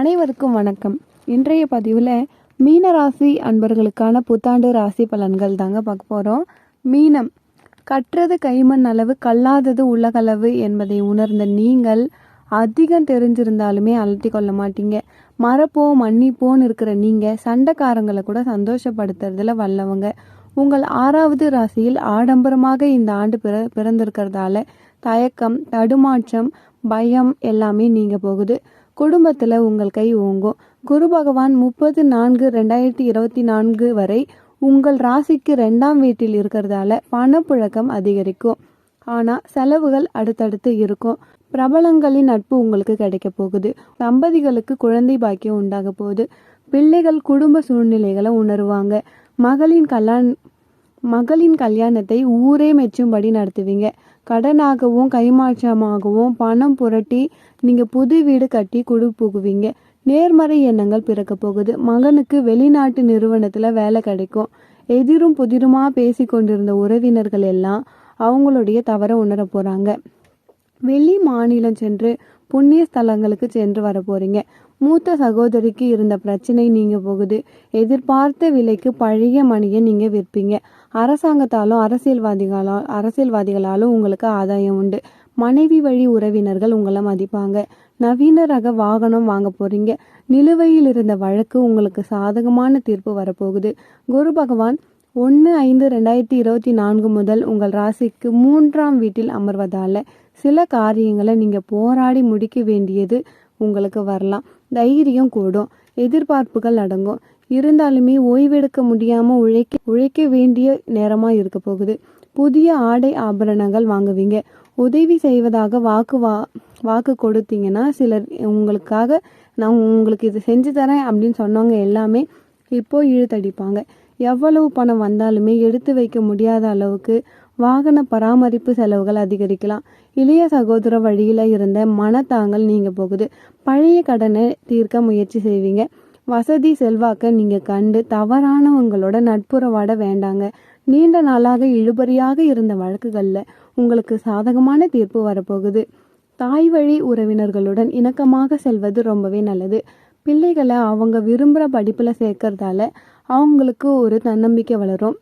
அனைவருக்கும் வணக்கம். இன்றைய பதிவில் மீன ராசி அன்பர்களுக்கான புத்தாண்டு ராசி பலன்கள் தாங்க பார்க்க போகிறோம் மீனம் கற்றது கைமண் அளவு கல்லாதது உலகளவு என்பதை உணர்ந்த நீங்கள் அதிகம் தெரிஞ்சிருந்தாலுமே அழுத்தி கொள்ள மாட்டீங்க. மறப்போ மன்னிப்போன்னு இருக்கிற நீங்கள் சண்டைக்காரங்களை கூட சந்தோஷப்படுத்துறதுல வல்லவங்க. உங்கள் ஆறாவது ராசியில் ஆடம்பரமாக இந்த ஆண்டு பிற பிறந்திருக்கிறதால தயக்கம் தடுமாற்றம் பயம் எல்லாமே நீங்கள் போகுது. குடும்பத்தில் உங்கள் கை ஓங்கும். குரு பகவான் முப்பது நான்கு ரெண்டாயிரத்தி இருபத்தி நான்கு வரை உங்கள் ராசிக்கு ரெண்டாம் வீட்டில் இருக்கிறதால பணப்புழக்கம் அதிகரிக்கும். ஆனால் செலவுகள் அடுத்தடுத்து இருக்கும். பிரபலங்களின் நட்பு உங்களுக்கு கிடைக்க போகுது. தம்பதிகளுக்கு குழந்தை பாக்கியம் உண்டாக போகுது. பிள்ளைகள் குடும்ப சூழ்நிலைகளை உணருவாங்க. மகளின் கல்யாண மகளின் கல்யாணத்தை ஊரே மெச்சும்படி நடத்துவீங்க. கடனாகவும் கைமாற்றமாகவும் பணம் புரட்டி நீங்க புது வீடு கட்டி குடு புகுவீங்க. நேர்மறை எண்ணங்கள் பிறக்க போகுது. மகனுக்கு வெளிநாட்டு நிறுவனத்துல வேலை கிடைக்கும். எதிரும் புதிருமா பேசி கொண்டிருந்த உறவினர்கள் எல்லாம் அவங்களுடைய தவற உணர போறாங்க. வெளி மாநிலம் சென்று புண்ணிய ஸ்தலங்களுக்கு சென்று வர போறீங்க. மூத்த சகோதரிக்கு இருந்த பிரச்சனை நீங்க போகுது. எதிர்பார்த்த விலைக்கு பழைய மணியை நீங்க விற்பீங்க. அரசாங்கத்தாலும் அரசியல்வாதிகளால் அரசியல்வாதிகளாலும் உங்களுக்கு ஆதாயம் உண்டு. மனைவி வழி உறவினர்கள் உங்களை மதிப்பாங்க. நவீன ரக வாகனம் வாங்க போறீங்க. நிலுவையில் இருந்த வழக்கு உங்களுக்கு சாதகமான தீர்ப்பு வரப்போகுது. குரு பகவான் ஒன்று ஐந்து ரெண்டாயிரத்தி இருபத்தி நான்கு முதல் உங்கள் ராசிக்கு மூன்றாம் வீட்டில் அமர்வதால சில காரியங்களை நீங்கள் போராடி முடிக்க வேண்டியது உங்களுக்கு வரலாம். தைரியம் கூடும். எதிர்பார்ப்புகள் அடங்கும். இருந்தாலுமே ஓய்வெடுக்க முடியாமல் உழைக்க உழைக்க வேண்டிய நேரமாக இருக்க போகுது. புதிய ஆடை ஆபரணங்கள் வாங்குவீங்க. உதவி செய்வதாக வாக்கு வா வாக்கு கொடுத்தீங்கன்னா சிலர் உங்களுக்காக நான் உங்களுக்கு இது செஞ்சு தரேன் அப்படின்னு சொன்னவங்க எல்லாமே இப்போ இழுத்தடிப்பாங்க. எவ்வளவு பணம் வந்தாலுமே எடுத்து வைக்க முடியாத அளவுக்கு வாகன பராமரிப்பு செலவுகள் அதிகரிக்கலாம். இளைய சகோதர வழியில் இருந்த மனத்தாங்கல் நீங்கள் போகுது. பழைய கடனை தீர்க்க முயற்சி செய்வீங்க. வசதி செல்வாக்க நீங்க கண்டு தவறானவங்களோட நட்புறவாட வேண்டாங்க. நீண்ட நாளாக இழுபறியாக இருந்த வழக்குகள்ல உங்களுக்கு சாதகமான தீர்ப்பு வரப்போகுது. தாய் வழி உறவினர்களுடன் இணக்கமாக செல்வது ரொம்பவே நல்லது. பிள்ளைகளை அவங்க விரும்புகிற படிப்பில் சேர்க்கறதால அவங்களுக்கு ஒரு தன்னம்பிக்கை வளரும்.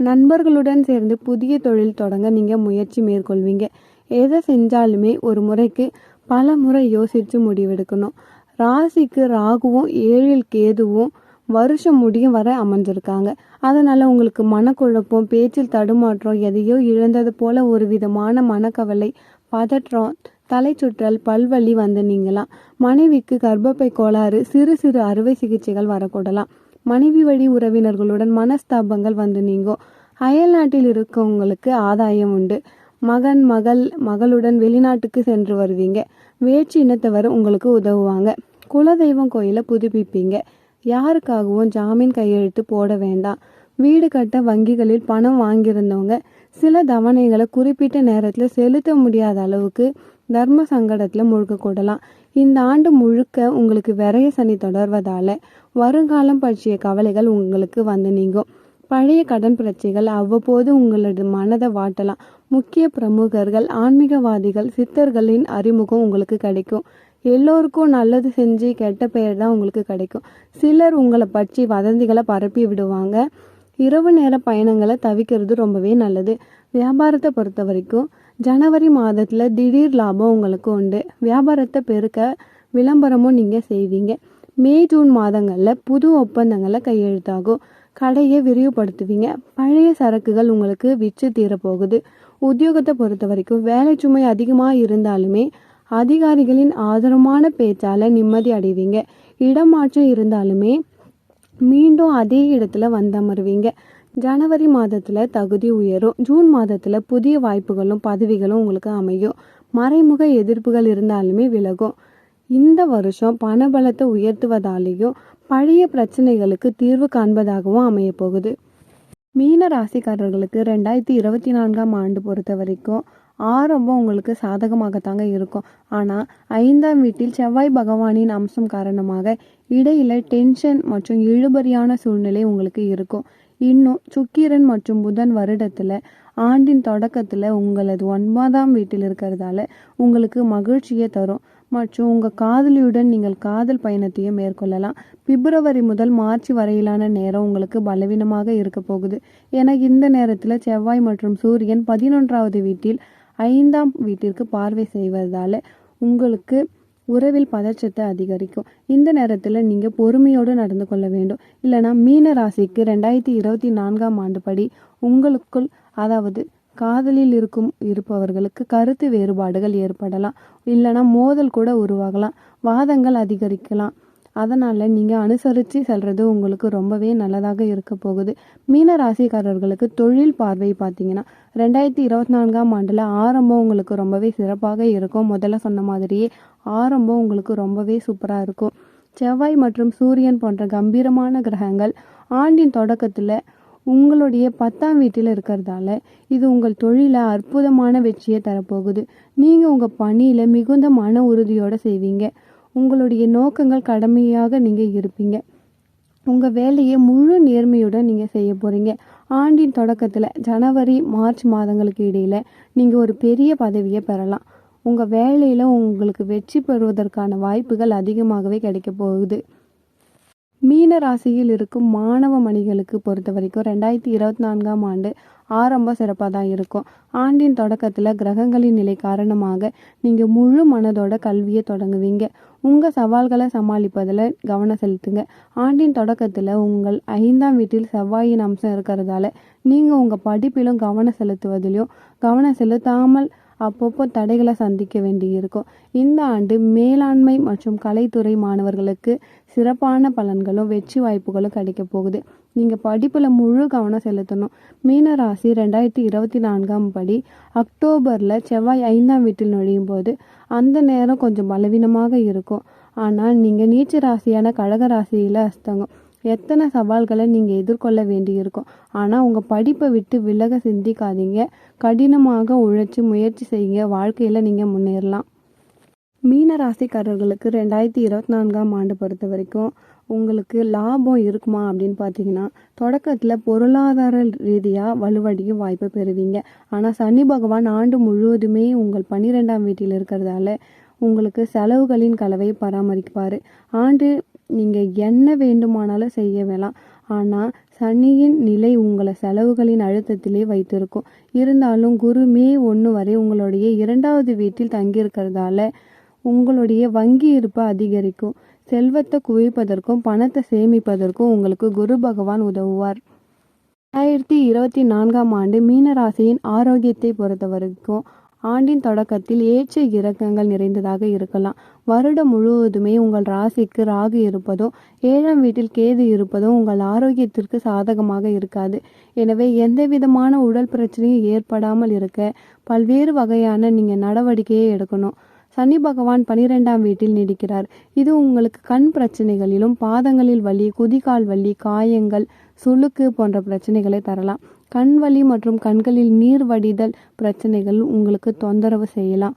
நண்பர்களுடன் சேர்ந்து புதிய தொழில் தொடங்க நீங்கள் முயற்சி மேற்கொள்வீங்க. எதை செஞ்சாலுமே ஒரு முறைக்கு பல முறை யோசித்து முடிவெடுக்கணும். ராசிக்கு ராகுவும் ஏழில் கேதுவும் வருஷம் முடியும் வரை அமைஞ்சிருக்காங்க அதனால உங்களுக்கு மனக்குழப்பம் பேச்சில் தடுமாற்றம் எதையோ இழந்தது போல ஒரு விதமான மனக்கவலை பதற்றம் தலை சுற்றல் பல்வலி வந்து நீங்களாம் மனைவிக்கு கர்ப்பப்பை கோளாறு சிறு சிறு அறுவை சிகிச்சைகள் வரக்கூடலாம். மனைவி வழி உறவினர்களுடன் மனஸ்தாபங்கள் வந்து நீங்கும். அயல் நாட்டில் இருக்கவங்களுக்கு ஆதாயம் உண்டு. மகன் மகள் மகளுடன் வெளிநாட்டுக்கு சென்று வருவீங்க. வேற்று இனத்தவர் உங்களுக்கு உதவுவாங்க. குலதெய்வம் கோயிலை புதுப்பிப்பீங்க. யாருக்காகவும் ஜாமீன் கையெழுத்து போட வேண்டாம். வீடு கட்ட வங்கிகளில் பணம் வாங்கியிருந்தவங்க சில தவணைகளை குறிப்பிட்ட நேரத்தில் செலுத்த முடியாத அளவுக்கு தர்ம சங்கடத்தில் முழுக்க கூடலாம். இந்த ஆண்டு முழுக்க உங்களுக்கு விரைய சனி தொடர்வதால வருங்காலம் பற்றிய கவலைகள் உங்களுக்கு வந்து நீங்கும். பழைய கடன் பிரச்சனைகள் அவ்வப்போது உங்களது மனதை வாட்டலாம். முக்கிய பிரமுகர்கள் ஆன்மீகவாதிகள் சித்தர்களின் அறிமுகம் உங்களுக்கு கிடைக்கும். எல்லோருக்கும் நல்லது செஞ்சு கெட்ட பெயர் தான் உங்களுக்கு கிடைக்கும். சிலர் உங்களை பற்றி வதந்திகளை பரப்பி விடுவாங்க. இரவு நேர பயணங்களை தவிக்கிறது ரொம்பவே நல்லது. வியாபாரத்தை பொறுத்த வரைக்கும் ஜனவரி மாதத்தில் திடீர் லாபம் உங்களுக்கு உண்டு. வியாபாரத்தை பெருக்க விளம்பரமும் நீங்கள் செய்வீங்க. மே ஜூன் மாதங்களில் புது ஒப்பந்தங்களை கையெழுத்தாகும். கடையை விரிவுபடுத்துவீங்க. பழைய சரக்குகள் உங்களுக்கு விற்று தீரப்போகுது. உத்தியோகத்தை பொறுத்த வரைக்கும் வேலை சுமை அதிகமாக இருந்தாலுமே அதிகாரிகளின் ஆதரமான பேச்சால நிம்மதி அடைவீங்க. இடமாற்றம் இருந்தாலுமே மீண்டும் அதே இடத்துல வந்தமருவீங்க. ஜனவரி மாதத்தில் தகுதி உயரும். ஜூன் மாதத்தில் புதிய வாய்ப்புகளும் பதவிகளும் உங்களுக்கு அமையும். மறைமுக எதிர்ப்புகள் இருந்தாலுமே விலகும். இந்த வருஷம் பணபலத்தை உயர்த்துவதாலேயும் பழைய பிரச்சனைகளுக்கு தீர்வு காண்பதாகவும் அமைய போகுது மீன ராசிக்காரர்களுக்கு ரெண்டாயிரத்தி இருபத்தி நான்காம் ஆண்டு பொறுத்த வரைக்கும் ஆரம்பம் உங்களுக்கு சாதகமாகத்தாங்க இருக்கும். ஆனால் ஐந்தாம் வீட்டில் செவ்வாய் பகவானின் அம்சம் காரணமாக இடையில டென்ஷன் மற்றும் இழுபறியான சூழ்நிலை உங்களுக்கு இருக்கும். இன்னும் சுக்கிரன் மற்றும் புதன் வருடத்தில் ஆண்டின் தொடக்கத்தில் உங்களது ஒன்பதாம் வீட்டில் இருக்கிறதால உங்களுக்கு மகிழ்ச்சியை தரும். மற்றும் உங்கள் காதலியுடன் நீங்கள் காதல் பயணத்தையும் மேற்கொள்ளலாம். பிப்ரவரி முதல் மார்ச் வரையிலான நேரம் உங்களுக்கு பலவீனமாக இருக்க போகுது. ஏன்னா இந்த நேரத்தில் செவ்வாய் மற்றும் சூரியன் பதினொன்றாவது வீட்டில் ஐந்தாம் வீட்டிற்கு பார்வை செய்வதால் உங்களுக்கு உறவில் பதற்றத்தை அதிகரிக்கும். இந்த நேரத்தில் நீங்கள் பொறுமையோடு நடந்து கொள்ள வேண்டும். இல்லைனா மீன ராசிக்கு ரெண்டாயிரத்தி இருபத்தி நான்காம் ஆண்டு படி உங்களுக்குள் அதாவது காதலில் இருக்கும் இருப்பவர்களுக்கு கருத்து வேறுபாடுகள் ஏற்படலாம். இல்லைனா மோதல் கூட உருவாகலாம். வாதங்கள் அதிகரிக்கலாம். அதனால் நீங்கள் அனுசரித்து செல்வது உங்களுக்கு ரொம்பவே நல்லதாக இருக்க போகுது. மீன ராசிக்காரர்களுக்கு தொழில் பார்வை பார்த்தீங்கன்னா ரெண்டாயிரத்தி இருபத்தி நான்காம் ஆண்டில் ஆரம்பம் உங்களுக்கு ரொம்பவே சிறப்பாக இருக்கும். முதல்ல சொன்ன மாதிரியே ஆரம்பம் உங்களுக்கு ரொம்பவே சூப்பராக இருக்கும். செவ்வாய் மற்றும் சூரியன் போன்ற கம்பீரமான கிரகங்கள் ஆண்டின் தொடக்கத்தில் உங்களுடைய பத்தாம் வீட்டில் இருக்கிறதால இது உங்கள் தொழிலை அற்புதமான வெற்றியை தரப்போகுது. நீங்கள் உங்கள் பணியில் மிகுந்த மன உறுதியோடு செய்வீங்க. உங்களுடைய நோக்கங்கள் கடமையாக நீங்கள் இருப்பீங்க. உங்கள் வேலையை முழு நேர்மையுடன் நீங்கள் செய்ய போகிறீங்க ஆண்டின் தொடக்கத்தில் ஜனவரி மார்ச் மாதங்களுக்கு இடையில் நீங்கள் ஒரு பெரிய பதவியை பெறலாம். உங்கள் வேலையில் உங்களுக்கு வெற்றி பெறுவதற்கான வாய்ப்புகள் அதிகமாகவே கிடைக்க போகுது. மீன ராசியில் இருக்கும் மாணவ மணிகளுக்கு பொறுத்த வரைக்கும் ரெண்டாயிரத்தி இருபத்தி நான்காம் ஆண்டு ஆரம்பம் சிறப்பாக தான் இருக்கும். ஆண்டின் தொடக்கத்தில் கிரகங்களின் நிலை காரணமாக நீங்கள் முழு மனதோட கல்வியை தொடங்குவீங்க. உங்கள் சவால்களை சமாளிப்பதில் கவனம் செலுத்துங்க. ஆண்டின் தொடக்கத்தில் உங்கள் ஐந்தாம் வீட்டில் செவ்வாயின் அம்சம் இருக்கிறதால நீங்கள் உங்கள் படிப்பிலும் கவனம் செலுத்துவதிலும் கவனம் செலுத்தாமல் அப்பப்போ தடைகளை சந்திக்க வேண்டியிருக்கும். இந்த ஆண்டு மேலாண்மை மற்றும் கலைத்துறை மாணவர்களுக்கு சிறப்பான பலன்களும் வெற்றி வாய்ப்புகளும் கிடைக்க போகுது. நீங்கள் படிப்பில் முழு கவனம் செலுத்தணும். மீன ராசி ரெண்டாயிரத்தி இருபத்தி நான்காம் படி அக்டோபரில் செவ்வாய் ஐந்தாம் வீட்டில் நுழையும் போது அந்த நேரம் கொஞ்சம் பலவீனமாக இருக்கும். ஆனால் நீங்கள் நீச்ச ராசியான கடக ராசியில் அஸ்தங்கம். எத்தனை சவால்களை நீங்கள் எதிர்கொள்ள வேண்டியிருக்கும்? ஆனால் உங்கள் படிப்பை விட்டு விலக சிந்திக்காதீங்க. கடினமாக உழைச்சி முயற்சி செய்யுங்க. வாழ்க்கையில் நீங்கள் முன்னேறலாம். மீன ராசிக்காரர்களுக்கு ரெண்டாயிரத்தி இருபத்தி நான்காம் ஆண்டு பொறுத்த வரைக்கும் உங்களுக்கு லாபம் இருக்குமா அப்படின்னு பார்த்தீங்கன்னா தொடக்கத்தில் பொருளாதார ரீதியாக வலுவடையும் வாய்ப்பை பெறுவீங்க. ஆனால் சனி பகவான் ஆண்டு முழுவதுமே உங்கள் பன்னிரெண்டாம் வீட்டில் இருக்கிறதால உங்களுக்கு செலவுகளின் கலவை பராமரிப்பார். ஆண்டு நீங்கள் என்ன வேண்டுமானாலும் செய்ய வேணாம். ஆனால் சனியின் நிலை உங்களை செலவுகளின் அழுத்தத்திலே வைத்திருக்கும். இருந்தாலும் குரு மே ஒன்று வரை உங்களுடைய இரண்டாவது வீட்டில் தங்கியிருக்கிறதால உங்களுடைய வங்கி இருப்பு அதிகரிக்கும். செல்வத்தை குவிப்பதற்கும் பணத்தை சேமிப்பதற்கும் உங்களுக்கு குரு பகவான் உதவுவார். ரெண்டாயிரத்தி இருபத்தி நான்காம் ஆண்டு மீனராசியின் ஆரோக்கியத்தை பொறுத்த வரைக்கும் ஆண்டின் தொடக்கத்தில் ஏற்ற இறக்கங்கள் நிறைந்ததாக இருக்கலாம். வருடம் முழுவதுமே உங்கள் ராசிக்கு ராகு இருப்பதோ ஏழாம் வீட்டில் கேது இருப்பதோ உங்கள் ஆரோக்கியத்திற்கு சாதகமாக இருக்காது. எனவே எந்த விதமான உடல் பிரச்சனையும் ஏற்படாமல் இருக்க பல்வேறு வகையான நீங்கள் நடவடிக்கையை எடுக்கணும். சனி பகவான் பனிரெண்டாம் வீட்டில் நீடிக்கிறார். இது உங்களுக்கு கண் பிரச்சனைகளிலும் பாதங்களில் வலி குதிகால் வலி காயங்கள் சுளுக்கு போன்ற பிரச்சனைகளை தரலாம். கண் வலி மற்றும் கண்களில் நீர் வடிதல் பிரச்சனைகள் உங்களுக்கு தொந்தரவு செய்யலாம்.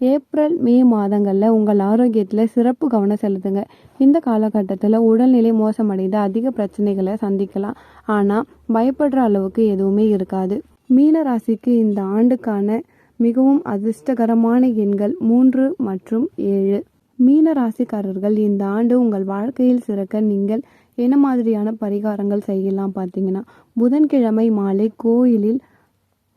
ஏப்ரல் மே மாதங்களில் உங்கள் ஆரோக்கியத்தில் சிறப்பு கவனம் செலுத்துங்க. இந்த காலகட்டத்தில் உடல்நிலை மோசமடைந்து அதிக பிரச்சனைகளை சந்திக்கலாம். ஆனால் பயப்படுற அளவுக்கு எதுவுமே இருக்காது. மீன ராசிக்கு இந்த ஆண்டுக்கான மிகவும் அதிர்ஷ்டகரமான எண்கள் மூன்று மற்றும் ஏழு. மீன ராசிக்காரர்கள் இந்த ஆண்டு உங்கள் வாழ்க்கையில் சிறக்க நீங்கள் என்ன மாதிரியான பரிகாரங்கள் செய்யலாம் பார்த்தீங்கன்னா புதன்கிழமை மாலை கோயிலில்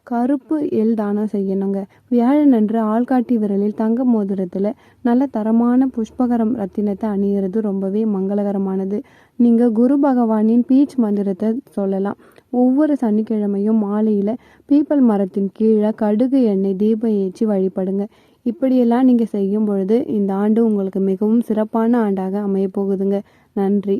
கருப்பு எல் தானம் செய்யணுங்க. வியாழனன்று ஆள்காட்டி விரலில் தங்க மோதிரத்தில் நல்ல தரமான புஷ்பகரம் ரத்தினத்தை அணியிறது ரொம்பவே மங்களகரமானது. நீங்கள் குரு பகவானின் பீச் மந்திரத்தை சொல்லலாம். ஒவ்வொரு சனிக்கிழமையும் மாலையில் பீப்பல் மரத்தின் கீழே கடுகு எண்ணெய் தீபம் ஏற்றி வழிபடுங்க. இப்படியெல்லாம் நீங்கள் செய்யும் பொழுது இந்த ஆண்டு உங்களுக்கு மிகவும் சிறப்பான ஆண்டாக அமைய போகுதுங்க நன்றி.